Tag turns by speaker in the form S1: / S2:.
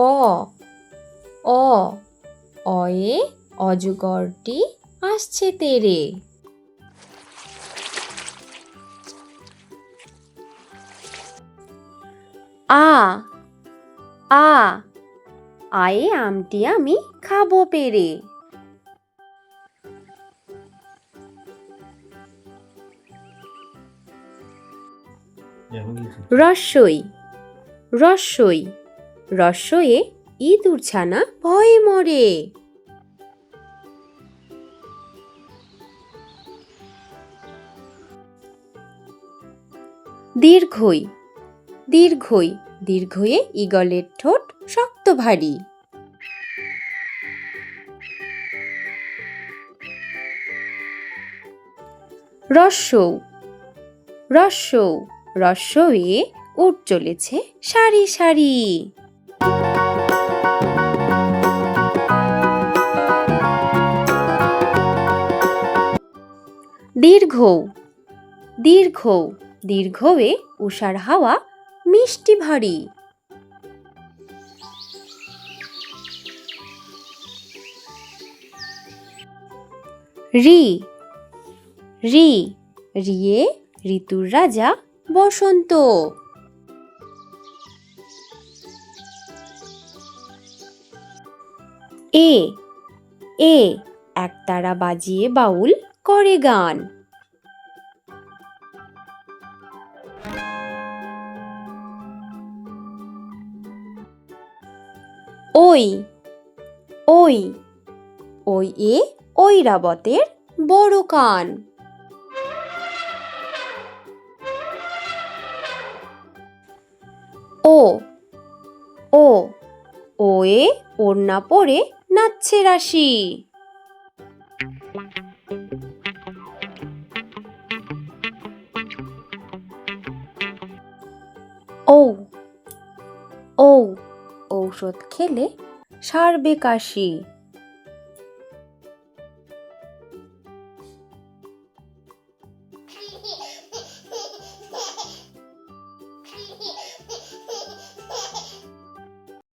S1: অ অ অয়ে অজগরটি আসছে তেরে। আ আ আয়ে আমটি আমি খাব পেরে। রস্যই রস্যই রস্যয়ে ইঁদুর ছানা ভয়ে মরে। দীর্ঘই দীর্ঘই, দীর্ঘয়ে ইগলের ঠোঁট শক্ত ভারী। রস্যৌ রস্যৌ রস্যয়ে উট চলেছে সারি সারি। দীর্ঘ। দীর্ঘ। দীর্ঘয়ে উষার হাওয়া মিষ্টি ভারী। রি। রি। রিয়ে ঋতুর রাজা বসন্ত। এ। এ। একতারা বাজিয়ে বাউল করে গান। ওই ওই ওই এ ঐরাবতের বড় কান। ও ও ও এ ওড়না পরে নাচছে রাশি। ও ঔ ঔষধ খেলে সারবে কাশি।